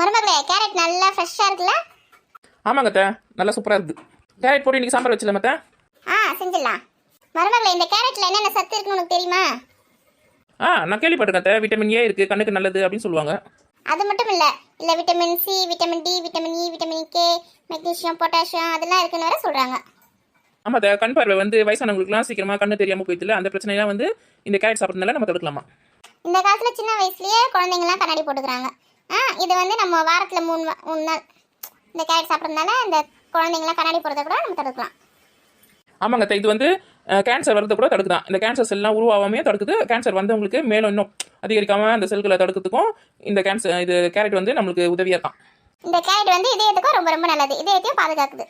மருமகளே கேரட் நல்லா ஃப்ரெஷ்ஷாக இருக்குல்ல? ஆமாங்க அத்தை நல்லா சூப்பராக இருக்குது கேரட் போட்டு இன்னைக்கு சாம்பார் வச்சிடலாம் மத்த ஆ செஞ்சிடலாம். மருமகளே இந்த கேரட்டில் என்னென்ன சத்து இருக்குன்னு உனக்கு தெரியுமா? ஆ நான் கேள்விப்பட்டிருக்கேன் அத்தை. விட்டமின் ஏ இருக்குது கண்ணுக்கு நல்லது அப்படின்னு சொல்லுவாங்க. அது மட்டும் இல்லை இல்லை vitamin C vitamin D vitamin E vitamin K magnesium potassium அதெல்லாம் இருக்குன்னு வேற சொல்கிறாங்க ஆமாம் அத்தை கண் பார்வை வந்து வயசானவங்களுக்குலாம் சீக்கிரமாக கண்ணு தெரியாமல் போயிடுது அந்த பிரச்சனைலாம் வந்து இந்த கேரட் சாப்பிட்றதுனால நம்ம தடுக்கலாமா இந்த காலத்தில் சின்ன வயசுலயே குழந்தைங்கலாம் கண்ணாடி போட்டுக்கிறாங்க. இது வந்து நம்ம வாரத்தில் மூணு மூணு நாள் இந்த கேரட் சாப்பிட்றதுனால இந்த குழந்தைங்களாம் கண்ணாடி போடுறத கூட நம்ம தடுக்கலாம். ஆமாங்க இது வந்து கேன்சர் வரதை கூட தடுக்குதான். இந்த கேன்சர் செல்லாம் உருவாகாமே தடுக்குது. கேன்சர் வந்தவங்களுக்கு மேலும் இன்னும் அதிகரிக்காமல் அந்த செல்களை தடுக்கிறதுக்கும் இந்த கேன்சர் இது கேரட் வந்து நம்மளுக்கு உதவியாக இருக்கான் இந்த கேரட் வந்து இதயத்துக்கும் ரொம்ப ரொம்ப நல்லது. இதயத்தையும் பாதுகாக்குது.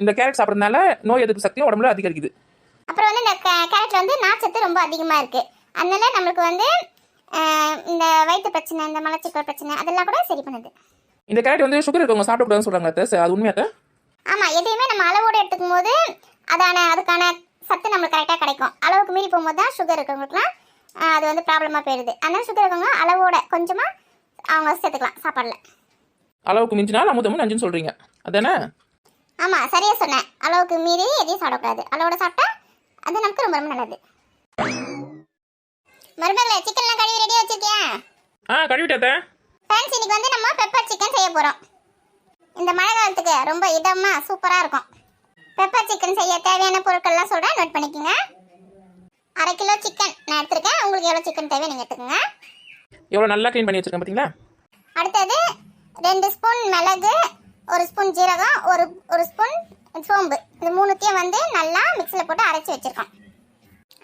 இந்த கேரட் சாப்பிட்றதுனால நோய் எதிர்ப்பு சக்தியும் உடம்புல அதிகரிக்குது. அப்புறம் வந்து இந்த கேரட்ல வந்து நார்ச்சத்து ரொம்ப அதிகமாக இருக்குது அதனால நம்மளுக்கு வந்து இந்த வயிற்று பிரச்சனை இந்த மலச்சிக்கல் பிரச்சனை அதெல்லாம் கூட சரி பண்ணுது. இந்த கேரட் வந்து சுகர் இருக்கவங்க சாப்பிடக்கூடாதுன்னு சொல்கிறாங்க அது உண்மையாக ஆமாம் எதையுமே நம்ம அளவோடு எடுத்துக்கும் போது அதான அதுக்கான சத்து நம்மளுக்கு கரெக்டாக கிடைக்கும். அளவுக்கு மீறி போகும்போது தான் சுகர் இருக்கவங்களுக்குலாம் அது வந்து ப்ராப்ளமாக போயிடுது. அதனால சுகர் இருக்கவங்க அளவோட கொஞ்சமாக அவங்க சேர்த்துக்கலாம் சாப்பாடில். அளவுக்கு மிஞ்சினா அமுதமும் நஞ்சுன்னு சொல்கிறீங்க அதானே? ஆமாம் சரியாக சொன்னேன். அளவுக்கு மீறி எதையும் சாப்பிடக்கூடாது. அளவோட சாப்பிட்டா அது நமக்கு ரொம்ப ரொம்ப நல்லது. மருமகளே சிக்கன்லாம் கழுவி ரெடியாக வச்சிருக்கியா? ஆ கழுவிட்டேன் அத்தை. ஃப்ரெண்ட்ஸ் இன்னைக்கு வந்து நம்ம பெப்பர் சிக்கன் செய்ய போகிறோம் இந்த மழை காலத்துக்கு ரொம்ப இதமாக சூப்பராக இருக்கும். பெப்பர் சிக்கன் செய்ய தேவையான பொருட்கள்லாம் சொல்கிறேன் நோட் பண்ணிக்கோங்க. அரை கிலோ சிக்கன் நான் எடுத்திருக்கேன். உங்களுக்கு எவ்வளோ சிக்கன் தேவை நீங்கள் எடுத்துக்கோங்க. எவ்வளோ நல்லா க்ளீன் பண்ணி வச்சிருக்கேன் பார்த்தீங்களா அடுத்தது ரெண்டு ஸ்பூன் மிளகு ஒரு ஸ்பூன் ஜீரகம் ஒரு ஒரு ஸ்பூன் சோம்பு. இந்த மூணுத்தையும் வந்து நல்லா மிக்சியில் போட்டு அரைச்சி வச்சுருக்கோம்.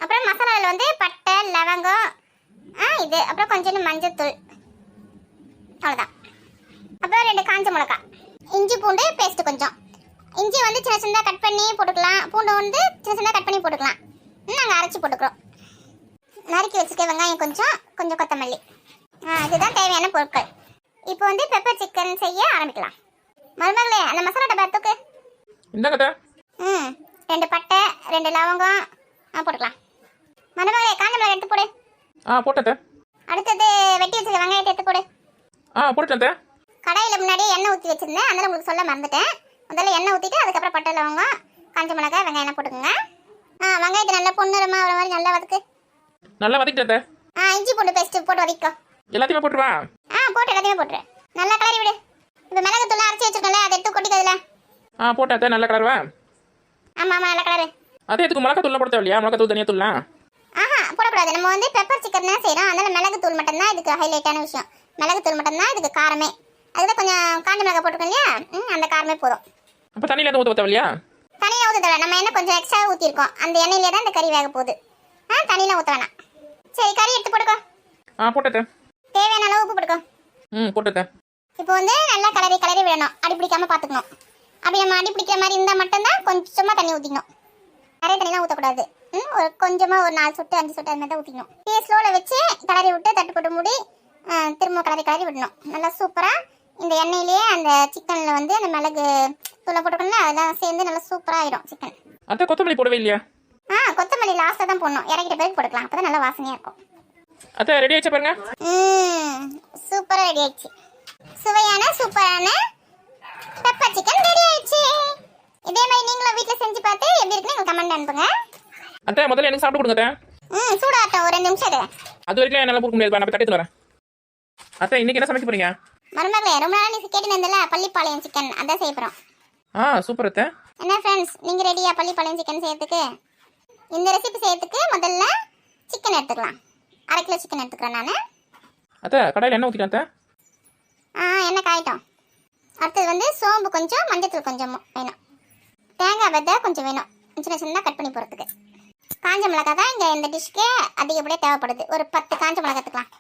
அப்புறம் மசாலாவில் வந்து பட்டை லவங்கம் ஆ இது. அப்புறம் கொஞ்சோண்டு மஞ்சத்தூள். அவ்வளோதான் அப்புறம் ரெண்டு காஞ்ச மிளகாய் இஞ்சி பூண்டு பேஸ்ட் கொஞ்சம். இஞ்சி வந்து சின்ன சின்னதாக கட் பண்ணி போட்டுக்கலாம். பூண்டு வந்து சின்ன சின்னதாக கட் பண்ணி போட்டுக்கலாம். நாங்கள் அரைச்சி போட்டுக்கிறோம். நறுக்கி வச்சுக்க வெங்காயம் கொஞ்சம் கொஞ்சம் கொத்தமல்லி. ஆ இதுதான் தேவையான பொருட்கள். இப்போ வந்து பெப்பர் சிக்கன் செய்ய ஆரம்பிக்கலாம். மருமகளே அந்த மசாலா டப்பா தூக்கு ம் ரெண்டு பட்டை ரெண்டு லவங்கம் போட்டுக்கலாம். காஞ்ச மிளகாய் எடுத்து போடு. ஆ போட்டேன் அடுத்தது வெட்டி வச்சுக்க வெங்காயத்தை எடுத்து போடு. ஆ போட்டுட்டேன் கடாயில் முன்னாடியே எண்ணெய் ஊற்றி வச்சிருந்தேன். அதனால உங்களுக்கு சொல்ல மறந்துட்டேன். முதல்ல எண்ணெய் ஊற்றிட்டு அதுக்கப்புறம் பட்டை லவங்கம் காஞ்ச மிளகாய் வெங்காயம் போட்டுக்கோங்க. ஆ வெங்காயத்தை நல்லா பொண்ணுரமா வர மாதிரி நல்லா வதக்கு. நல்லா வதக்கிட்டேன் ஆ இஞ்சி பூண்டு பேஸ்ட் போட்டு வதக்கிக்கோ எல்லாத்தையுமே போட்டுருவா? ஆ போட்டு எல்லாத்தையுமே போட்டுரு. நல்லா கிளறி விடு. இப்போ மிளகு தூள் அரைச்சி வச்சிருக்கோம்ல அதை எடுத்து கொட்டிக்கதுல ஆ போட்டேன் அத்தை நல்லா கலருவா ஆமாம் ஆமாம் நல்லா கிளறு. அதே எதுக்கு மிளகா தூள்லாம் போட தேவையில்லையா மிளகா தூள் தனியாக தூள்லாம் போடக்கூடாது. நம்ம வந்து பெப்பர் சிக்கன் தான் செய்கிறோம் அதனால மிளகு தூள் மட்டும்தான் இதுக்கு ஹைலைட்டான விஷயம். மிளகு தூள் மட்டும்தான் இதுக்கு காரமே. அதுதான் கொஞ்சம் காஞ்ச மிளகாய் போட்டிருக்கோம் இல்லையா? ம் அந்த காரமே போதும். அப்போ தண்ணியில் எதுவும் ஊற்ற தேவையில்லையா? தனியாக ஊற்ற தேவை நம்ம எண்ணெய் கொஞ்சம் எக்ஸ்ட்ரா ஊற்றிருக்கோம் அந்த எண்ணெயிலே தான் இந்த கறி வேக போகுது. ஆ தண்ணியில் ஊற்ற வேணாம். சரி கறி எடுத்து போட்டுக்கோ. ஆ போட்டேன் தேவையான அளவு உப்பு போட்டுக்கோ. ம் போட்டுட்டேன் இப்போ வந்து நல்லா கலரி கலரி விடணும். அடி பிடிக்காம பார்த்துக்கணும். அப்படி நம்ம அடி பிடிக்கிற மாதிரி இருந்தால் மட்டும்தான் கொஞ்சமாக தண்ணி ஊற்றிக்கணும் நிறைய தண்ணிலாம் ஊற்றக்கூடாது ம் ஒரு கொஞ்சமாக ஒரு நாலு சொட்டு அஞ்சு சொட்டு அது மாதிரி தான் ஊற்றிக்கணும் டீ ஸ்லோவில் வச்சு கிளறி விட்டு தட்டு போட்டு மூடி திரும்ப கிளறி கிளறி விடணும். நல்லா சூப்பராக இந்த எண்ணெயிலேயே அந்த சிக்கனில் வந்து அந்த மிளகு தூளை போட்டுக்கணும்ல அதெல்லாம் சேர்ந்து நல்லா சூப்பராக ஆயிடும் சிக்கன் அத்தை கொத்தமல்லி போடவே இல்லையா? ஆ கொத்தமல்லி லாஸ்ட்டாக தான் போடணும். இறக்கிட்ட பிறகு போட்டுக்கலாம். அப்போ தான் நல்லா வாசனையாக இருக்கும். அத்தை ரெடி ஆயிடுச்சா பாருங்க? ம் சூப்பரா ரெடி ஆயிடுச்சு. சுவையான சூப்பரான பெப்பர் சிக்கன் ரெடி ஆயிடுச்சு. இதே மாதிரி நீங்களும் வீட்டில் செஞ்சு பார்த்து எப்படி இருக்குன்னு எங்களுக்கு கமெண்ட் அனுப்புங்க. அத்தை முதல்ல எனக்கு சாப்பிட்டு கொடுங்க அத்தை. ம் சூடாகட்டும் ஒரு ரெண்டு நிமிஷம். அது வரைக்கும் என்னால் கொடுக்க முடியாது நான் தட்டி வரேன். அத்தை இன்னைக்கு என்ன சமைக்க போறீங்க? மருமகளே ரொம்ப நாள் நீ கேட்டு இருந்தல பள்ளிப்பாளையம் சிக்கன் அதான் செய்ய ஆ சூப்பர் அத்தை. என்ன ஃப்ரெண்ட்ஸ் நீங்கள் ரெடியா பள்ளிப்பாளையம் சிக்கன் செய்யறதுக்கு? இந்த ரெசிபி செய்யறதுக்கு முதல்ல சிக்கன் எடுத்துக்கலாம். அரை கிலோ சிக்கன் எடுத்துக்கிறேன் நான். அத்தை கடையில் என்ன ஊற்றிக்கலாம் அத்தை. ஆ எண்ணெய் காயிட்டோம். அடுத்தது வந்து சோம்பு கொஞ்சம் மஞ்சத்தூள் கொஞ்சம் வேணும். தேங்காய் விதை கொஞ்சம் வேணும். சின்ன சின்னதாக கட் பண்ணி போகிறதுக்கு காஞ்ச மிளகாய் தான் இங்கே இந்த டிஷ்ஷுக்கு அதிகப்படியாக தேவைப்படுது. ஒரு பத்து காஞ்ச மிளகாய்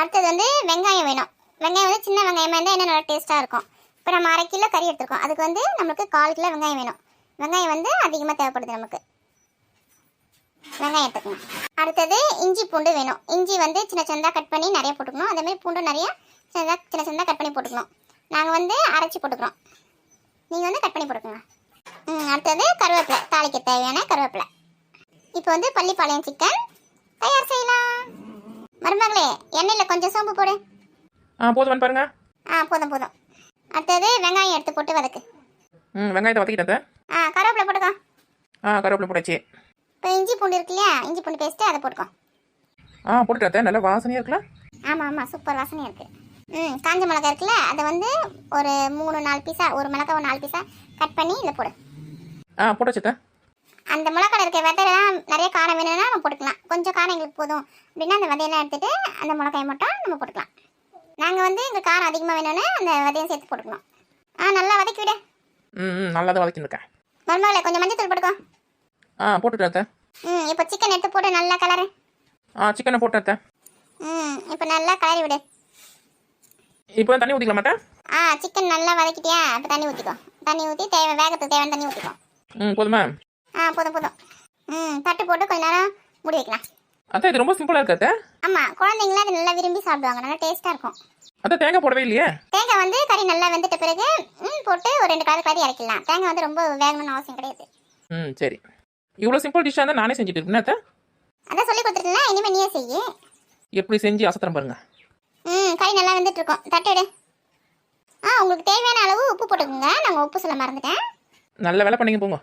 அடுத்தது வந்து வெங்காயம் வேணும். வெங்காயம் வந்து சின்ன வெங்காயமாக இருந்தால் இன்னும் நல்லா டேஸ்ட்டாக இருக்கும். இப்போ நம்ம அரை கிலோ கறி எடுத்துருக்கோம். அதுக்கு வந்து நமக்கு கால் கிலோ வெங்காயம் வேணும். வெங்காயம் வந்து அதிகமாக தேவைப்படுது நமக்கு. வெங்காயம் எடுத்துக்கணும் அடுத்தது இஞ்சி பூண்டு வேணும். இஞ்சி வந்து சின்ன சின்னதாக கட் பண்ணி நிறைய போட்டுக்கணும். அதே பூண்டு நிறைய சின்னதாக சின்ன சின்னதாக கட் பண்ணி போட்டுக்கணும். நாங்கள் வந்து அரைச்சி போட்டுக்கிறோம். நீங்கள் வந்து கட் பண்ணி போட்டுக்கோங்க. ம் அடுத்தது கருவேப்பிலை தாளிக்க தேவையான கருவேப்பிலை. இப்போ வந்து பள்ளிப்பாளையம் சிக்கன் தயார் செய்யலாம். மருமகளே எண்ணெயில் கொஞ்சம் சோம்பு போடு. ஆ போதும் பாருங்க. ஆ போதும் போதும். அடுத்தது வெங்காயம் எடுத்து போட்டு வதக்கு. ம் வெங்காயத்தை வதக்கிட்டேன். ஆ கருவேப்பிலை போட்டுக்கோ. ஆ கருவேப்பிலை போட்டாச்சு. இப்போ இஞ்சி பூண்டு இருக்கு இல்லையா? இஞ்சி பூண்டு பேஸ்ட்டு அதை போட்டுக்கோ. ஆ போட்டுட்டேன். நல்லா வாசனையாக இருக்குல்ல? ஆமாம் ஆமாம் சூப்பர் வாசனையாக இருக்குது ம் காஞ்ச மிளகா இருக்குல்ல அதை வந்து ஒரு மூணு நாலு பீஸாக ஒரு மிளகா ஒரு நாலு பீஸாக கட் பண்ணி இதில் போடு. ஆ போட்டாச்சு அத்தை. அந்த மிளகால இருக்க விதையெல்லாம் நிறைய காரம் வேணும்னா நம்ம போட்டுக்கலாம். கொஞ்சம் காரம் எங்களுக்கு போதும். அப்படின்னா அந்த விதையெல்லாம் எடுத்துட்டு அந்த மிளகாயை மட்டும் நம்ம போட்டுக்கலாம். நாங்கள் வந்து எங்களுக்கு காரம் அதிகமாக வேணும்னு அந்த விதையும் சேர்த்து போட்டுக்கலாம் ஆ நல்லா வதக்கி விடு. ம் நல்லா தான் வதக்கிருக்கேன் மருமகளை கொஞ்சம் மஞ்சள் தூள் போட்டுக்கோ. ஆ போட்டுட்டேன். ம் இப்போ சிக்கன் எடுத்து போட்டு நல்லா கலரு ஆ சிக்கனை அத்தை. ம் இப்போ நல்லா கலரி விடு. இப்போ தண்ணி ஊற்றிக்கலாம் மாட்டேன் ஆ சிக்கன் நல்லா வதக்கிட்டியா? இப்போ தண்ணி ஊற்றிக்கோ தண்ணி ஊற்றி தேவை வேகத்துக்கு தேவையான தண்ணி ஊற்றிக்கோ ம் போதுமா? ஆ போதும் போதும். ம் தட்டு போட்டு கொஞ்ச நேரம் மூடி வைக்கலாம். அத்தை இது ரொம்ப சிம்பிளாக இருக்கு அத்தை. ஆமாம் குழந்தைங்களாம் அது நல்லா விரும்பி சாப்பிடுவாங்க. நல்லா டேஸ்ட்டாக இருக்கும். அத்தை தேங்காய் போடவே இல்லையே? தேங்காய் வந்து கறி நல்லா வெந்துட்ட பிறகு ம் போட்டு ஒரு ரெண்டு கலர் கறி இறக்கிடலாம் தேங்காய் வந்து ரொம்ப வேகணும்னு அவசியம் கிடையாது. ம் சரி. இவ்வளோ சிம்பிள் டிஷ்ஷாக இருந்தால் நானே செஞ்சுட்டு இருக்கேன் அத்தை? அதான் சொல்லி கொடுத்துருக்கேன் இனிமேல் நீயே செய்யு. எப்படி செஞ்சு அசத்துறேன் பாருங்க. ம் கறி நல்லா வெந்துட்டு இருக்கோம். தட்டு எடு. ஆ உங்களுக்கு தேவையான அளவு உப்பு போட்டுக்கோங்க. நாங்கள் உப்பு சொல்ல மறந்துட்டேன். நல்ல வேலை பண்ணீங்க போங்க.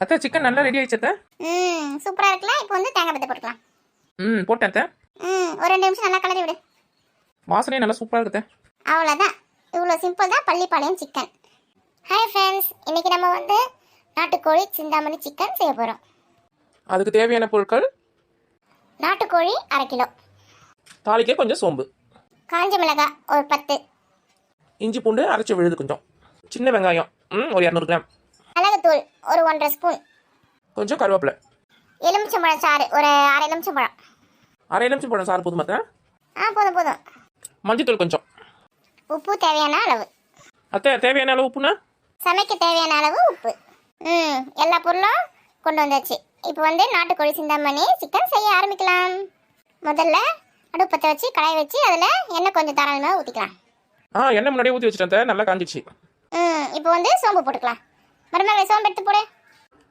அத்தை சிக்கன் நல்லா ரெடி ஆயிடுச்சு அத்தை? ம் சூப்பராக இருக்குல்ல? இப்போ வந்து தேங்காய் பத்தை போட்டுக்கலாம். ம் போட்டேன் அத்தை. ம் ஒரு ரெண்டு நிமிஷம் நல்லா கலரி விடு. வாசனையே நல்லா சூப்பராக இருக்குது அவ்வளோதான் இவ்வளோ சிம்பிள் தான் பள்ளிப்பாளையம் சிக்கன் ஹாய் ஃப்ரெண்ட்ஸ் இன்னைக்கு நம்ம வந்து நாட்டுக்கோழி சிந்தாமணி சிக்கன் செய்ய போகிறோம் அதுக்கு தேவையான பொருட்கள்? நாட்டுக்கோழி அரை கிலோ. தாளிக்க கொஞ்சம் சோம்பு. காஞ்ச மிளகாய் ஒரு பத்து. இஞ்சி பூண்டு அரைச்சி விழுது கொஞ்சம். சின்ன வெங்காயம். ம் ஒரு இரநூறு கிராம். மிளகுத்தூள் ஒரு ஒன்றரை ஸ்பூன். கொஞ்சம் கருவேப்பிலை. எலுமிச்சம்பழம் சாறு ஒரு அரை எலுமிச்சம்பழம். அரை நிமிஷம் போடும் சார் போதும் அத்தை? ஆ போதும் போதும். மஞ்சத்தூள் கொஞ்சம். உப்பு தேவையான அளவு. அத்தை தேவையான அளவு உப்புனா சமைக்க தேவையான அளவு உப்பு. ம் எல்லா பொருளும் கொண்டு வந்தாச்சு. இப்போ வந்து நாட்டுக்கோழி சிந்தாமணி சிக்கன் செய்ய ஆரம்பிக்கலாம். முதல்ல அடுப்பத்தை வச்சு கடாய் வச்சு அதில் எண்ணெய் கொஞ்சம் தாராளமாக ஊற்றிக்கலாம் ஆ எண்ணெய் முன்னாடியே ஊற்றி வச்சுட்டேன் அத்தை. நல்லா காஞ்சிச்சு. ம் இப்போ வந்து சோம்பு போட்டுக்கலாம். மறுநாள் சோம்பு எடுத்து போடு.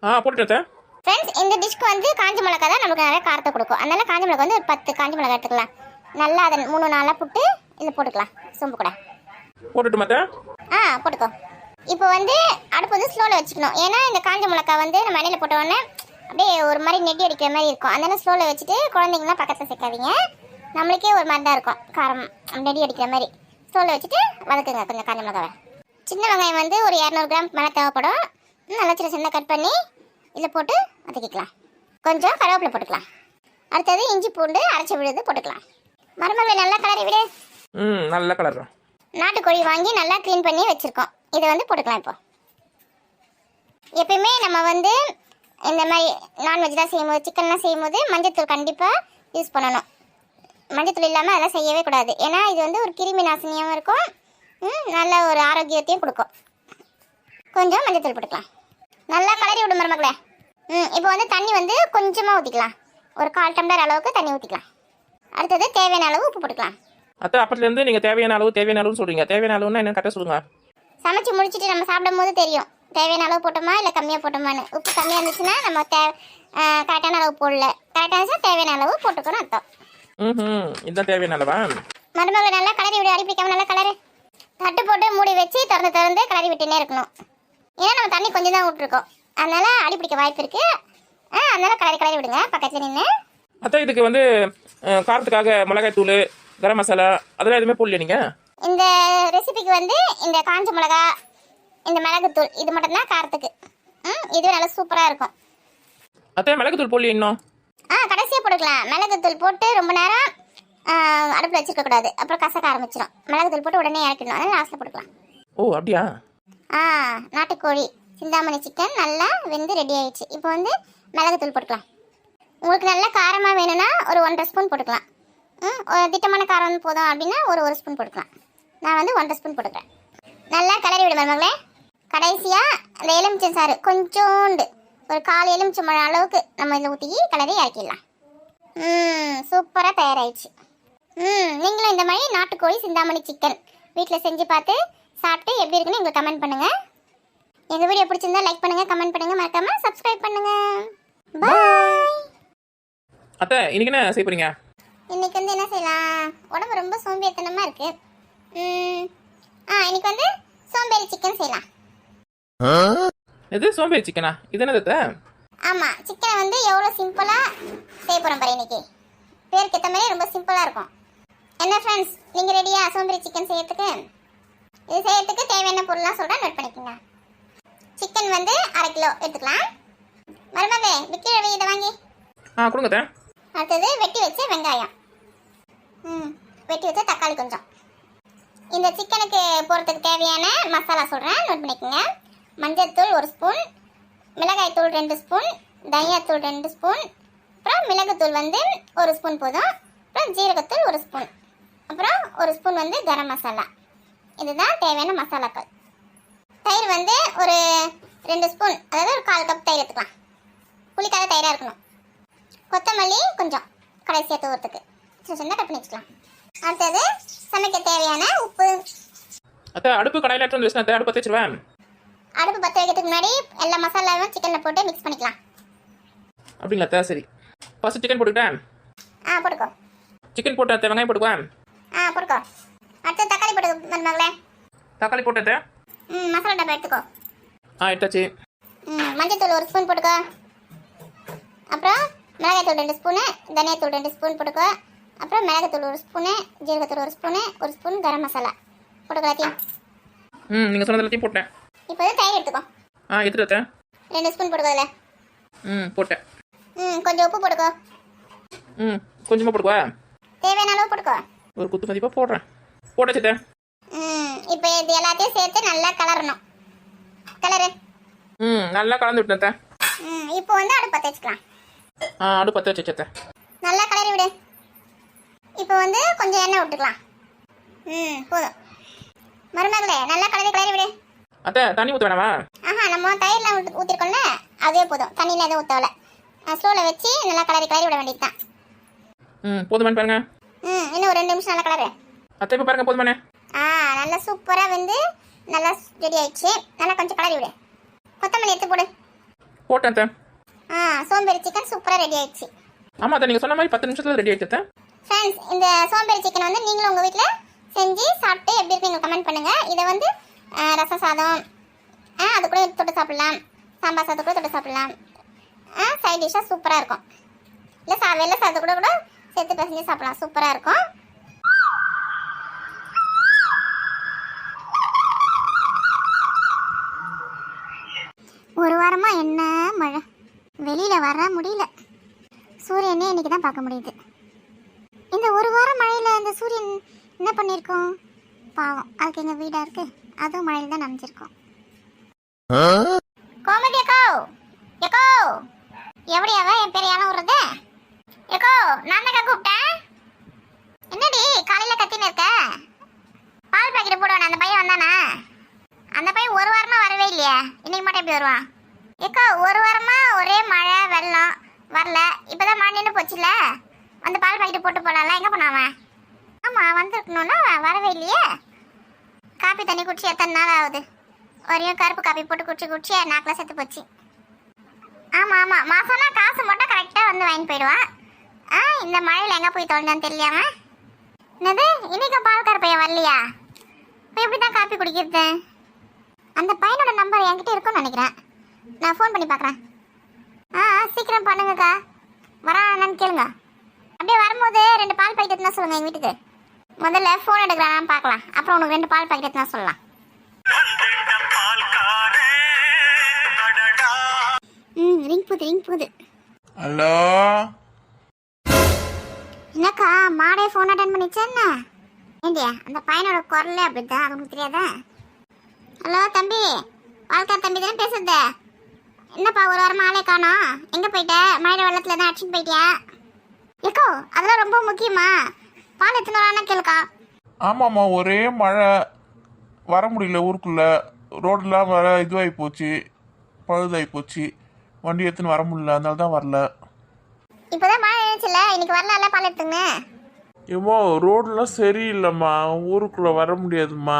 ஆ போட்டுட்டேன். ஃப்ரெண்ட்ஸ் இந்த டிஷ்க்கு வந்து காஞ்ச மிளகா தான் நமக்கு நிறைய காரத்தை கொடுக்கும். அதனால காஞ்ச மிளகா வந்து ஒரு பத்து காஞ்ச மிளகா எடுத்துக்கலாம். நல்லா அதை மூணு நாளாக போட்டு இதில் போட்டுக்கலாம். சோம்பு கூட. போட்டுட்டு அத்தை? ஆ போட்டுக்கோ. இப்போ வந்து அடுப்பு வந்து ஸ்லோவில் வச்சுக்கணும். ஏன்னா இந்த காஞ்ச மிளகா வந்து நம்ம எண்ணெயில் போட்ட உடனே அப்படியே ஒரு மாதிரி நெட்டி அடிக்கிற மாதிரி இருக்கும். அதனால ஸ்லோவில் வச்சுட்டு குழந்தைங்களாம் பக்கத்தில் சேர்க்காதீங்க. நம்மளுக்கே ஒரு மாதிரி தான் இருக்கும். காரம் நெடி அடிக்கிற மாதிரி. ஸ்லோவில் வச்சுட்டு வதக்குங்க கொஞ்சம் காஞ்ச மிளகாவை. சின்ன வெங்காயம் வந்து ஒரு இரநூறு கிராம் மேலே தேவைப்படும். நல்லா சின்ன சின்ன கட் பண்ணி இதில் போட்டு வதக்கிக்கலாம். கொஞ்சம் கருவேப்பிலை போட்டுக்கலாம். அடுத்தது இஞ்சி பூண்டு அரைச்சி விழுது போட்டுக்கலாம். மருமகள் நல்லா கலரி விடு. ம் நல்லா கலர்றோம் நாட்டுக்கோழி வாங்கி நல்லா க்ளீன் பண்ணி வச்சுருக்கோம். இதை வந்து போட்டுக்கலாம் இப்போ. எப்பயுமே நம்ம வந்து இந்த மாதிரி நான்வெஜ் தான் செய்யும்போது சிக்கன்லாம் செய்யும்போது மஞ்சத்தூள் கண்டிப்பாக யூஸ் பண்ணணும். மஞ்சத்தூள் இல்லாமல் அதெல்லாம் செய்யவே கூடாது. ஏன்னா இது வந்து ஒரு கிருமி நாசினியாகவும் இருக்கும். நல்ல ஒரு ஆரோக்கியத்தையும் கொடுக்கும். கொஞ்சம் மஞ்சத்தூள் போட்டுக்கலாம். நல்லா கலரி விடும் மருமகளே. ம் இப்போ வந்து தண்ணி வந்து கொஞ்சமாக ஊற்றிக்கலாம் ஒரு கால் டம்ளர் அளவுக்கு தண்ணி ஊற்றிக்கலாம் அடுத்தது தேவையான அளவு உப்பு போட்டுக்கலாம். அத்தை அப்பத்துலேருந்து நீங்கள் தேவையான அளவு தேவையான அளவுன்னு சொல்கிறீங்க தேவையான அளவுன்னா என்ன கரெக்டாக சொல்லுங்க. சமைச்சு முடிச்சிட்டு நம்ம சாப்பிடும் போது தெரியும். தேவையான அளவு போட்டோமா இல்லை கம்மியாக போட்டோமான்னு. உப்பு கம்மியாக இருந்துச்சுன்னா நம்ம தே கரெக்டான அளவு போடல. கரெக்டாக இருந்துச்சா தேவையான அளவு போட்டுக்கணும் அர்த்தம். ம் இதுதான் தேவையான அளவா? மருமகள் நல்லா கலரி விடு. அடி பிடிக்காம நல்லா கலரு. தட்டு போட்டு மூடி வச்சு திறந்து திறந்து கலரி விட்டுனே இருக்கணும். ஏன்னா நம்ம தண்ணி கொஞ்சம் தான் விட்டுருக்கோம் அதனால அடி பிடிக்க வாய்ப்பு இருக்கு. ஆ அதனால கலரி கலரி விடுங்க பக்கத்தில் நின்று அத்தை இதுக்கு வந்து அஹ், காரத்துக்காக மிளகாய் தூள் கரம் மசாலா அதெல்லாம் எதுவுமே போடலையா நீங்கள் இந்த ரெசிபிக்கு வந்து இந்த காஞ்ச மிளகா இந்த மிளகுத்தூள் இது மட்டும்தான் காரத்துக்கு. ம் இதுவே நல்லா சூப்பராக இருக்கும். அத்தை மிளகு தூள் போடலையா இன்னும்? ஆ கடைசியாக போட்டுக்கலாம். மிளகுத்தூள் போட்டு ரொம்ப நேரம் அடுப்பில் வச்சிருக்க கூடாது. அப்புறம் கசக்க ஆரம்பிச்சிடும் மிளகுத்தூள் போட்டு உடனே இறக்கிடணும் அதனால லாஸ்ட்டில் போட்டுக்கலாம். ஓ அப்படியா? ஆ நாட்டுக்கோழி சிந்தாமணி சிக்கன் நல்லா வெந்து ரெடி ஆயிடுச்சு. இப்போ வந்து மிளகுத்தூள் போட்டுக்கலாம். உங்களுக்கு நல்லா காரமாக வேணும்னா ஒரு ஒன்றரை ஸ்பூன் போட்டுக்கலாம். ம் ஒரு திட்டமான காரம் போதும் அப்படின்னா ஒரு ஒரு ஸ்பூன் போட்டுக்கலாம். நான் வந்து ஒன்றரை ஸ்பூன் போட்டுக்கிறேன். நல்லா கலரி விடு மருமகளே. கடைசியாக அந்த எலுமிச்சம் சாறு கொஞ்சோண்டு ஒரு கால் எலுமிச்சம்பழம் அளவுக்கு நம்ம இதில் ஊற்றி கலரி இறக்கிடலாம். ம் சூப்பராக தயாராகிடுச்சு ம் நீங்களும் இந்த மாதிரி நாட்டுக்கோழி சிந்தாமணி சிக்கன் வீட்டில் செஞ்சு பார்த்து சாப்பிட்டு எப்படி இருக்குன்னு எங்களுக்கு கமெண்ட் பண்ணுங்கள் எங்கள் வீடியோ பிடிச்சிருந்தா லைக் பண்ணுங்கள் கமெண்ட் பண்ணுங்கள் மறக்காமல் சப்ஸ்கிரைப் பண்ணுங்கள் பாய் அத்தை இன்னைக்கு என்ன செய்ய போறீங்க? இன்னைக்கு வந்து என்ன செய்யலாம்? உடம்பு ரொம்ப சோம்பேறித்தனமாக இருக்குது சிக்கன் செய்யலாம். இது சோம்பேறி சிக்கனா இது என்னது அத்தை? ஆமா சிக்கனை வந்து எவ்வளோ சிம்பிளா செய்ய போறோம் பாரு இன்னைக்கு. பேருக்கு ஏற்ற மாதிரி ரொம்ப சிம்பிளா இருக்கும். என்ன ஃப்ரெண்ட்ஸ் நீங்க ரெடியா சோம்பேறி சிக்கன் செய்யறதுக்கு? இது செய்யறதுக்கு தேவையான பொருள்லாம் சொல்றேன் நோட் பண்ணிக்கோங்க. சிக்கன் வந்து அரை கிலோ எடுத்துக்கலாம். மருமகளே விக்கிற இதை வாங்கி. ஆ கொடுங்க. அடுத்தது வெட்டி வச்ச வெங்காயம். ம் வெட்டி வச்ச தக்காளி கொஞ்சம். இந்த சிக்கனுக்கு போடுறதுக்கு தேவையான மசாலா சொல்கிறேன் நோட் பண்ணிக்கோங்க. மஞ்சள்தூள் ஒரு ஸ்பூன் மிளகாய்த்தூள் ரெண்டு ஸ்பூன் தனியாத்தூள் ரெண்டு ஸ்பூன் அப்புறம் மிளகுத்தூள் வந்து ஒரு ஸ்பூன் போதும். அப்புறம் ஜீரகத்தூள் ஒரு ஸ்பூன் அப்புறம் ஒரு ஸ்பூன் வந்து கரம் மசாலா. இதுதான் தேவையான மசாலாக்கள். தயிர் வந்து ஒரு ரெண்டு ஸ்பூன். அதாவது ஒரு கால் கப் தயிர் எடுத்துக்கலாம். புளிக்காத தயிராக இருக்கணும். கொத்தமல்லி கொஞ்சம் கடைசியாக தூரத்துக்கு சின்ன சின்ன கட் பண்ணி வச்சுக்கலாம். அடுத்தது சமைக்க தேவையான உப்பு. அத்தை அடுப்பு கடையில் எடுத்து வந்து அத்தை, அடுப்பு பற்ற வச்சிருவேன். அடுப்பு பற்ற வைக்கிறதுக்கு முன்னாடி எல்லா மசாலாவும் சிக்கனில் போட்டு மிக்ஸ் பண்ணிக்கலாம். அப்படிங்களா அத்தை? சரி. ஃபர்ஸ்ட் சிக்கன் போட்டுக்கிட்டேன். ஆ போட்டுக்கோ. சிக்கன் போட்டு அத்தை வெங்காயம் போட்டுக்குவேன். ஆ போட்டுக்கோ அடுத்து தக்காளி போட்டு மருமகளே. தக்காளி போட்டு அத்தை. ம் மசாலா டப்பா எடுத்துக்கோ. ஆ எடுத்தாச்சு. ம் மஞ்சள்தூள் ஒரு ஸ்பூன் போட்டுக்கோ. அப்புறம் மிளகாய்த்தூள் ரெண்டு ஸ்பூனு தனியாத்தூள் ரெண்டு ஸ்பூன் போட்டுக்கோ. அப்புறம் மிளகாத்தூள் ஒரு ஸ்பூனு ஜீரகத்தூள் ஒரு ஸ்பூனு ஒரு ஸ்பூன் கரம் மசாலா. போட்டுக்கோ எல்லாத்தையும். ம் நீங்கள் சொன்னது எல்லாத்தையும் போட்டேன். இப்போ தயிர் எடுத்துக்கோ. ஆ எடுத்துட்டு அத்தை. ரெண்டு ஸ்பூன் போட்டுக்கோ அதில் ம் போட்டேன். ம் கொஞ்சம் உப்பு போட்டுக்கோ. ம் கொஞ்சமாக போட்டுக்குவா? தேவையான அளவு போட்டுக்கோ. ஒரு குத்து மதிப்பாக போடுறேன். போட்டாச்சு அத்தை. ம் இப்போ இது எல்லாத்தையும் சேர்த்து நல்லா கலரணும். கலரு. ம் நல்லா கலந்து விட்டேன். ம் இப்போ வந்து அடுப்பு பற்ற வச்சுக்கலாம். ஆ அடுப்பு பற்ற வச்சு அத்தை. நல்லா கலரி விடு. இப்போ வந்து கொஞ்சம் எண்ணெய் விட்டுக்கலாம். ம் போதும். மருமகளே நல்லா கலரி கிளறி விடு. அத்தை தண்ணி ஊற்ற வேணாமா? ஆஹா நம்ம தயிரில் ஊற்றி ஊற்றிருக்கோம்ல அதுவே போதும். தண்ணியில் எதுவும் ஊற்றவில்ல ஸ்லோவில் வச்சு நல்லா கலரி கிளறி விட வேண்டியது தான் ம் போதுமானு பாருங்க. ம் இன்னும் ஒரு ரெண்டு நிமிஷம் நல்லா கலரு அத்தை இப்போ பாருங்க போதுமானே. ஆ நல்லா சூப்பராக வந்து நல்லா ரெடி ஆயிடுச்சு. நல்லா கொஞ்சம் கலரி விடு. கொத்தமல்லி எடுத்து போடு. போட்டேன் அத்தை. ஆ சோம்பேறி சிக்கன் சூப்பராக ரெடி ஆயிடுச்சு. ஆமாம் அத்தை நீங்கள் சொன்ன மாதிரி பத்து நிமிஷத்தில் ரெடி ஆயிடுச்சு அத்தை. ஃப்ரெண்ட்ஸ் இந்த சோம்பேறி சிக்கன் வந்து நீங்களும் உங்கள் வீட்டில் செஞ்சு சாப்பிட்டு எப்படி இருக்கு நீங்கள் கமெண்ட் பண்ணுங்கள் இதை வந்து ரச சாதம் ஆ அது கூட தொட்டு சாப்பிடலாம். சாம்பார் சாதம் கூட தொட்டு சாப்பிடலாம். ஆ சைட் டிஷ்ஷாக சூப்பராக இருக்கும். இல்லை சா வெள்ளை சாதம் கூட கூட சேர்த்து பிசைஞ்சு சாப்பிடலாம். சூப்பராக இருக்கும். ஒரு வாரமாக என்ன மழை? வெளியில் வர முடியல. சூரியனே இன்னைக்கு தான் பார்க்க முடியுது. இந்த ஒரு வாரம் மழையில் இந்த சூரியன் என்ன பண்ணியிருக்கோம் பாவம். அதுக்கு எங்கள் வீடாக இருக்கு? அதுவும் மழையில் தான் நனைஞ்சிருக்கோம். கோமதி அக்கோ! எக்கோ எப்படி அவ என் பேர் யாரும் விடுறது ஏகோ நான் தான் கூப்பிட்டேன். என்னடி காலையில் கத்தின்னு இருக்க? பால் பாக்கெட் போடுவானே அந்த பையன் வந்தானா? அந்த பையன் ஒரு வாரமா வரவே இல்லையா. இன்னைக்கு மட்டும் எப்படி வருவான்? ஏக்கா ஒரு வாரமா ஒரே மழை வெள்ளம் வரல. இப்பதான் மழை நின்று போச்சுல. வந்து பால் பாக்கெட் போட்டு போலாம்ல எங்க போனான் ஆமா வந்திருக்கணும்னா வரவே இல்லையே. காப்பி தண்ணி குடிச்சு எத்தனை நாள் ஆகுது? ஒரே கருப்பு காப்பி போட்டு குடிச்சு குடிச்சு நாக்கில் செத்து போச்சு. ஆமாம் ஆமாம் மாசம்னா காசு மட்டும் கரெக்டாக வந்து வாங்கி போயிடுவான். ஆ இந்த மழையில எங்க போய் தொலைஞ்சான்னு தெரியலையாம என்னது? இன்னைக்கு பால்கார பையன் வரலையா? இப்போ எப்படி தான் காப்பி குடிக்கிறது? அந்த பையனோட நம்பர் என்கிட்ட இருக்கும்னு நினைக்கிறேன். நான் ஃபோன் பண்ணி பார்க்குறேன் ஆ ஆ, சீக்கிரம் பண்ணுங்கக்கா. வரானான்னு கேளுங்க. அப்படியே வரும்போது ரெண்டு பால் பாக்கெட் எடுத்துனா சொல்லுங்க எங்கள் வீட்டுக்கு. முதல்ல ஃபோன் எடுக்கிறானான்னு பார்க்கலாம் அப்புறம் உனக்கு ரெண்டு பால் பாக்கெட் எடுத்துனா சொல்லலாம். ம் ரிங் போகுது ரிங் போகுது. ஹலோ? என்னக்கா மாடே ஃபோன் அட்டன் பண்ணிச்சா என்ன? ஏண்டியா அந்த பையனோட குரலே அப்படிதான் அது உங்களுக்கு தெரியாதா? ஹலோ தம்பி வாழ்க்கா தம்பி தானே பேசுறது? என்னப்பா ஒரு வாரமாக ஆளே காணோம் எங்கே போயிட்ட? மழை வெள்ளத்தில் தான் அடிச்சுட்டு போயிட்டியா? ஏக்கோ அதெல்லாம் ரொம்ப முக்கியமா? பால் எத்தனை வரானா கேளுக்கா. ஆமாம்மா ஒரே மழை. வர முடியல ஊருக்குள்ள. ரோடெலாம் வர இதுவாகி போச்சு பழுதாகி போச்சு. வண்டி எடுத்துன்னு வர முடியல அதனால தான் வரல. இப்போதான் மழை நினைச்சுல? இன்னைக்கு வரலாம்ல பால் எடுத்துங்க ஏமோ ரோடெலாம் சரியில்லைம்மா. ஊருக்குள்ளே வர முடியாதும்மா.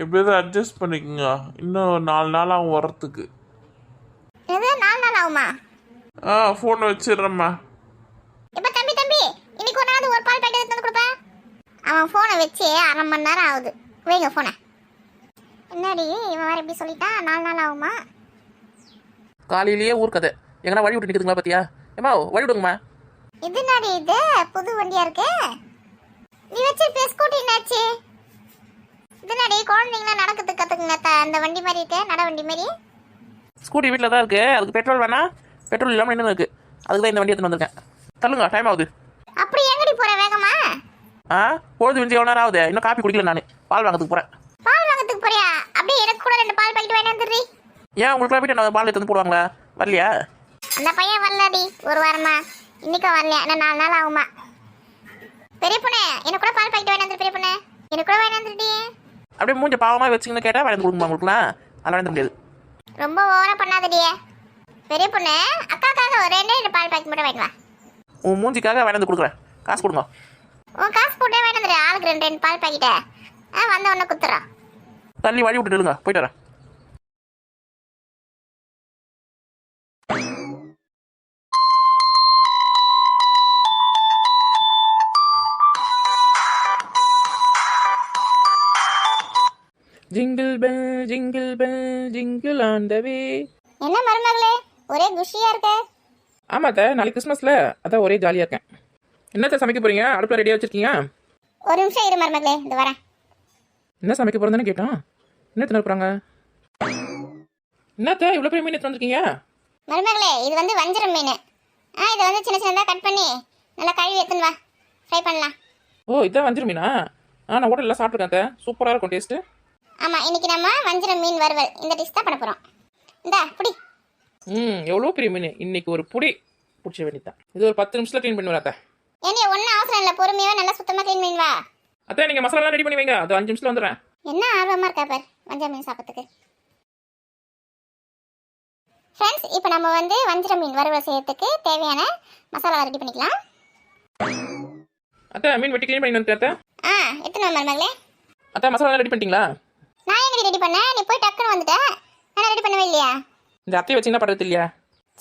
எப்படியாவது அட்ஜஸ்ட் பண்ணிக்கோங்க. இன்னும் நாலு நாள் ஆகும் வர்றதுக்கு. இது நாலு நாள் ஆகுமா? ஆ ஃபோனை வச்சிடுறேம்மா. இப்ப தம்பி தம்பி இன்னைக்கு ஒரு நாள் ஒரு பால் பாக்கெட் எடுத்து வந்து கொடுப்பா? அவன் ஃபோனை வச்சு அரை மணி நேரம் ஆகுது. வைங்க ஃபோனை என்னடி இவன் வேற இப்படி சொல்லிட்டான்? நாலு நாள் ஆகுமா? காலையிலேயே ஊர் கதை. எங்கன்னா வழி விட்டு நிற்குதுங்களா பார்த்தியா ஏம்மா வழி விடுங்கம்மா இது என்னடி இது? புது வண்டியா இருக்கு? நீ வச்சிருப்ப ஸ்கூட்டி என்னாச்சு? இது என்னடி குழந்தைங்களாம் நடக்கிறதுக்கு கத்துக்குங்க த- அந்த வண்டி மாதிரி இருக்கு நட வண்டி மாதிரி. ஸ்கூட்டி வீட்டில் தான் இருக்குது அதுக்கு பெட்ரோல் வேணா. பெட்ரோல் இல்லாமல் இன்னும் இருக்குது அதுக்கு தான் இந்த வண்டி எடுத்துன்னு வந்திருக்கேன். தள்ளுங்க டைம் ஆகுது. அப்படி எங்கடி போற வேகமா? ஆ பொழுது விஞ்சி எவ்வளோ நேரம் ஆகுது? இன்னும் காப்பி குடிக்கல நான். பால் வாங்கிறதுக்கு போகிறேன் பால் வாங்கறதுக்கு போறியா? அப்படியே எனக்கு கூட ரெண்டு பால் பாக்கெட் வாங்கி வந்துடுறி. ஏன் உங்களுக்கு வீட்டை நான் பால் எடுத்து வந்து போடுவாங்களா? வரலையா? அந்த பையன் வரலடி ஒரு வாரமா. இன்னைக்கும் வரலையா? இன்னும் நாலு நாள் ஆகுமா? பெரிய பொண்ணு எனக்கு கூட பால் பாக்கெட் வாங்கி வந்துரு பெரிய பொண்ணு. எனக்கு கூட வாங்கி வந்துருடி. அப்படியே மூஞ்ச பாவமாக வச்சுங்கன்னு கேட்டால் வாங்கி கொடுக்குமா உங்களுக்குலாம்? அதெல்லாம் வாங்கி தர முடியாது. ரொம்ப ஓவரா பண்ணாதடியே பெரிய பொண்ணு அக்காக்காக ஒரு ரெண்டே பால் பாக்கெட் மட்டும் வாங்கிட்டு வா. உன் மூஞ்சிக்காக வாங்கி வந்து கொடுக்குறேன். காசு கொடுங்க. உன் காசு போட்டே வாங்கி வந்துரு ஆளுக்கு ரெண்டு ரெண்டு பால் பாக்கெட்டை. ஆ வந்த உடனே குத்துறோம். தள்ளி வழி விட்டு நில்லுங்க போயிட்டு வரேன். ஆமாத்த நாளைக்கு கிறிஸ்மஸில் அதான் ஒரே ஜாலியாக இருக்கேன். என்னத்த சமைக்க போறீங்க? அடுப்பில் ரெடியாக வச்சிருக்கீங்க? ஒரு நிமிஷம் இரு மருமகளே இந்த வரேன். என்ன சமைக்க போகிறதுன்னு கேட்டோம் என்ன தின்னு போகிறாங்க என்னத்த இவ்வளோ பெரிய மீன் எடுத்து வந்திருக்கீங்க? மருமகளே இது வந்து வஞ்சரம் மீன். ஆ இதை வந்து சின்ன சின்னதாக கட் பண்ணி நல்லா கழுவி எடுத்துன்னு வா. ஃப்ரை பண்ணலாம். ஓ இதான் வஞ்சிர மீனா? ஆ நான் ஹோட்டலில் சாப்பிட்ருக்கேன் அத்தை. சூப்பராக இருக்கும் டேஸ்ட்டு ஆமாம் இன்னைக்கு நம்ம வஞ்சரம் மீன் வறுவல். இந்த டிஷ் தான் பண்ண போகிறோம் இந்தா புடி. ம் எவ்வளோ பெரிய மீன்? இன்னைக்கு ஒரு புடி. பிடிச்ச வேண்டியதான் இது ஒரு பத்து நிமிஷத்தில் க்ளீன் பண்ணி வரேன் ஏண்டி ஒன்றும் அவசரம் இல்லை. பொறுமையாக நல்லா சுத்தமாக க்ளீன் பண்ணி வா அத்தை நீங்கள் மசாலாலாம் ரெடி பண்ணி வைங்க. அது அஞ்சு நிமிஷத்தில் வந்துடுறேன். என்ன ஆர்வமாக இருக்கா பார் வஞ்சர மீன் சாப்பிட்றதுக்கு? ஃப்ரெண்ட்ஸ் இப்போ நம்ம வந்து வஞ்சர மீன் வறுவல் செய்யறதுக்கு தேவையான மசாலா ரெடி பண்ணிக்கலாம். அத்தை மீன் வெட்டி க்ளீன் பண்ணி அத்தை. ஆ எத்தனை மருமகளே? அத்தை மசாலாலாம் ரெடி பண்ணிட்டீங்களா? நான் எங்கடி ரெடி பண்ணேன்? நீ போய் டக்குன்னு வந்துட்ட. நான் ரெடி பண்ணவே இல்லையா? இந்த அத்தையை வச்சு என்ன பண்ணுறது இல்லையா?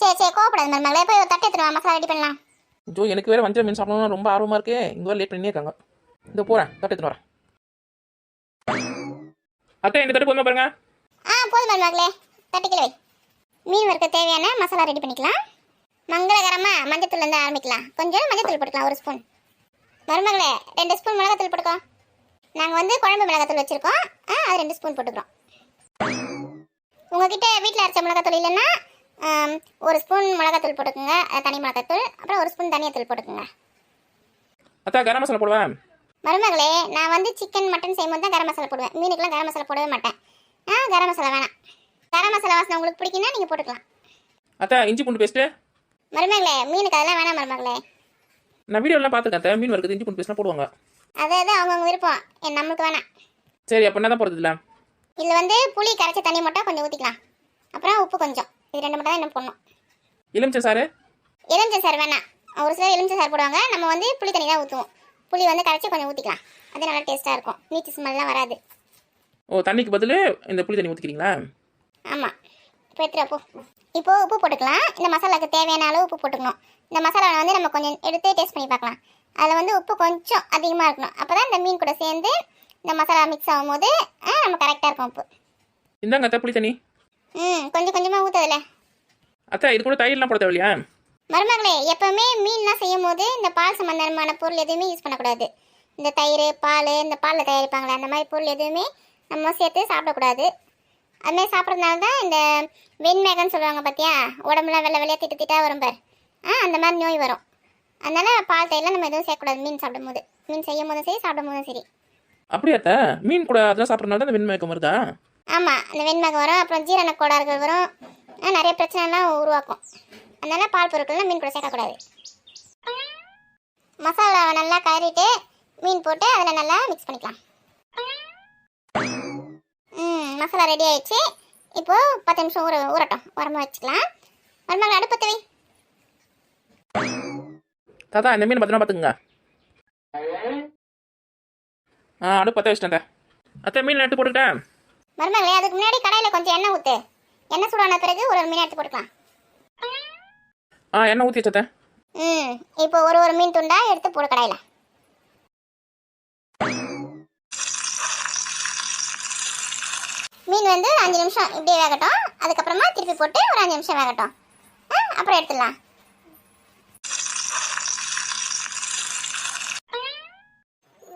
சரி சரி கோவப்படாது மருமகளே. போய் ஒரு தட்டு எடுத்துட்டு வா மசாலா ரெடி பண்ணலாம். ஜோ எனக்கு வேறு வஞ்சர மீன் சாப்பிடணும்னு ரொம்ப ஆர்வமாக இருக்கு. இங்கே வேறு லேட் பண்ணியே இருக்காங்க. இந்த போகிறேன் தட்டு எடுத்துன்னு வரேன். அத்தை இந்த தட்டு போதுமா பாருங்க? ஆ போதும் மருமகளே. தட்டு கிலோ வை. மீன் வறுக்க தேவையான மசாலா ரெடி பண்ணிக்கலாம். மங்களகரமா மஞ்சத்தூள்லேருந்து ஆரம்பிக்கலாம். கொஞ்சம் மஞ்சத்தூள் போட்டுக்கலாம் ஒரு ஸ்பூன் மருமகளே ரெண்டு ஸ்பூன் மிளகாத்தூள் போட்டுக்கோ. நாங்கள் வந்து குழம்பு மிளகாத்தூள் வச்சுருக்கோம். ஆ அது ரெண்டு ஸ்பூன் போட்டுக்கிறோம். உங்ககிட்ட வீட்டில் அரைச்ச மிளகாத்தூள் இல்லைன்னா ஒரு ஸ்பூன் மிளகாத்தூள் போட்டுக்கோங்க. தனி மிளகாத்தூள் அப்புறம் ஒரு ஸ்பூன் தனியாத்தூள் போட்டுக்கோங்க. அத்தா கரம் மசாலா போடுவேன் மருமகளே நான் வந்து சிக்கன் மட்டன் செய்யும்போது தான் கரம் மசாலா போடுவேன். மீனுக்கெல்லாம் கரம் மசாலா போடவே மாட்டேன். ஆ கரம் மசாலா வேணாம். கரம் மசாலா வாசனை உங்களுக்கு பிடிக்குன்னா நீங்கள் போட்டுக்கலாம். அத்தா இஞ்சி பூண்டு பேஸ்ட்டு மருமகளே மீனுக்கு அதெல்லாம் வேணாம் மருமகளே. நான் வீடியோலாம் பார்த்துருக்கேன் மீன் வறுக்கிறது இஞ்சி பூண்டு பேஸ்ட்லாம் போடுவாங்க. அது அது அவங்கவுங்க விருப்பம். என் நம்மளுக்கு வேணாம். சரி அப்போ என்ன தான் போடுறது இல்லை இதில் வந்து புளி கரைச்ச தண்ணி மட்டும் கொஞ்சம் ஊற்றிக்கலாம் அப்புறம் உப்பு கொஞ்சம். இது ரெண்டு மட்டும் தான் என்ன போடணும். எலுமிச்சை சாறு? எலுமிச்சை சார் வேணாம். ஒரு சிலர் எலுமிச்சை சார் போடுவாங்க. நம்ம வந்து புளி தண்ணி தான் ஊற்றுவோம் புளி வந்து கரைச்சி கொஞ்சம் ஊற்றிக்கலாம் அது நல்லா டேஸ்ட்டாக இருக்கும். நீச்சு ஸ்மெல்லாம் வராது. ஓ தண்ணிக்கு பதில் இந்த புளி தண்ணி ஊற்றிக்கிறீங்களா ஆமாம் இப்போ எடுத்துகிட்டு போ. இப்போ உப்பு போட்டுக்கலாம். இந்த மசாலாவுக்கு தேவையான அளவு உப்பு போட்டுக்கணும். இந்த மசாலாவை வந்து நம்ம கொஞ்சம் எடுத்து டேஸ்ட் பண்ணி பார்க்கலாம். அதில் வந்து உப்பு கொஞ்சம் அதிகமாக இருக்கணும். அப்போ தான் இந்த மீன் கூட சேர்ந்து இந்த மசாலா மிக்ஸ் ஆகும்போது நம்ம கரெக்டாக இருக்கும் உப்பு. இந்தாங்க புளி தண்ணி. ம் கொஞ்சம் கொஞ்சமாக ஊற்றுதில்ல அத்தை இது கூட தயிர்லாம் போட தேவையில்லையா? மருமகளே எப்பவுமே மீன்லாம் செய்யும் போது இந்த பால் சம்பந்தமான பொருள் எதுவுமே யூஸ் பண்ணக்கூடாது. இந்த தயிர் பால் இந்த பாலில் தயாரிப்பாங்களே அந்த மாதிரி பொருள் எதுவுமே நம்ம சேர்த்து சாப்பிடக்கூடாது. அதுமாதிரி சாப்பிட்றதுனால தான் இந்த வெண்மேகன்னு சொல்லுவாங்க பார்த்தியா உடம்புலாம் வெள்ளை வெள்ளையாக திட்டு திட்டா வரும் பார். ஆ அந்த மாதிரி நோய் வரும். அதனால பால் தயிர்லாம் நம்ம எதுவும் சேர்க்கக்கூடாது மீன் சாப்பிடும் போது மீன் செய்யும் போதும் சரி சாப்பிடும் போதும் சரி. அப்படியா அத்தை மீன் கூட அதெல்லாம் சாப்பிட்றதுனால தான் இந்த வெண்மயக்கம் வருதா? ஆமாம் அந்த வெண்மேகம் வரும் அப்புறம் ஜீரண கோளாறுகள் வரும். நிறைய பிரச்சனைலாம் உருவாக்கும். அதனால் பால் பொருட்கள்லாம் மீன் கூட சேர்க்கக்கூடாது. மசாலாவை நல்லா கறிட்டு மீன் போட்டு அதில் நல்லா மிக்ஸ் பண்ணிக்கலாம். ம் மசாலா ரெடி ஆயிடுச்சு. இப்போ பத்து நிமிஷம் ஊற ஊறட்டும். உரமா வச்சுக்கலாம். மருமகள் அடுப்பு தவி தாத்தா இந்த மீன் பத்திரமா பார்த்துக்குங்க ஆ அடுப்பு பற்ற வச்சுட்டேன் அத்தை. மீன் நட்டு போட்டுக்கிட்டேன். மருமகளே அதுக்கு முன்னாடி கடாயில் கொஞ்சம் எண்ணெய் ஊற்று எண்ணெய் சூடான பிறகு ஒரு ஒரு மீன் எடுத்து போட்டுக்கலாம். ஆ எண்ணெய் ஊற்றி வச்சத்தேன் ம் இப்போ ஒரு ஒரு மீன் துண்டா எடுத்து போடு கடாயில். மீன் வந்து அஞ்சு நிமிஷம் இப்படியே வேகட்டும். அதுக்கப்புறமா திருப்பி போட்டு ஒரு அஞ்சு நிமிஷம் வேகட்டும். அப்புறம் எடுத்துடலாம்.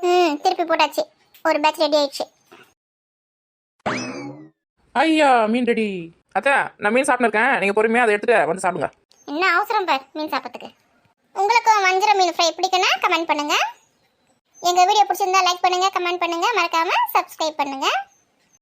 ம் திருப்பி போட்டாச்சு. ஒரு பேட்ச் ரெடி ஆயிடுச்சு. ஐயா மீன் ரெடி அத்தை நான் மீன் சாப்பிட்ருக்கேன் நீங்கள் பொறுமையாக அதை எடுத்துட்டு வந்து சாப்பிடுங்க. என்ன அவசரம் பார் மீன் சாப்பிட்றதுக்கு. உங்களுக்கு வஞ்சர மீன் ஃப்ரை பிடிக்குன்னா கமெண்ட் பண்ணுங்க. எங்க வீடியோ பிடிச்சிருந்தா லைக் பண்ணுங்க கமெண்ட் பண்ணுங்க. மறக்காம சப்ஸ்கிரைப் பண்ணுங்க.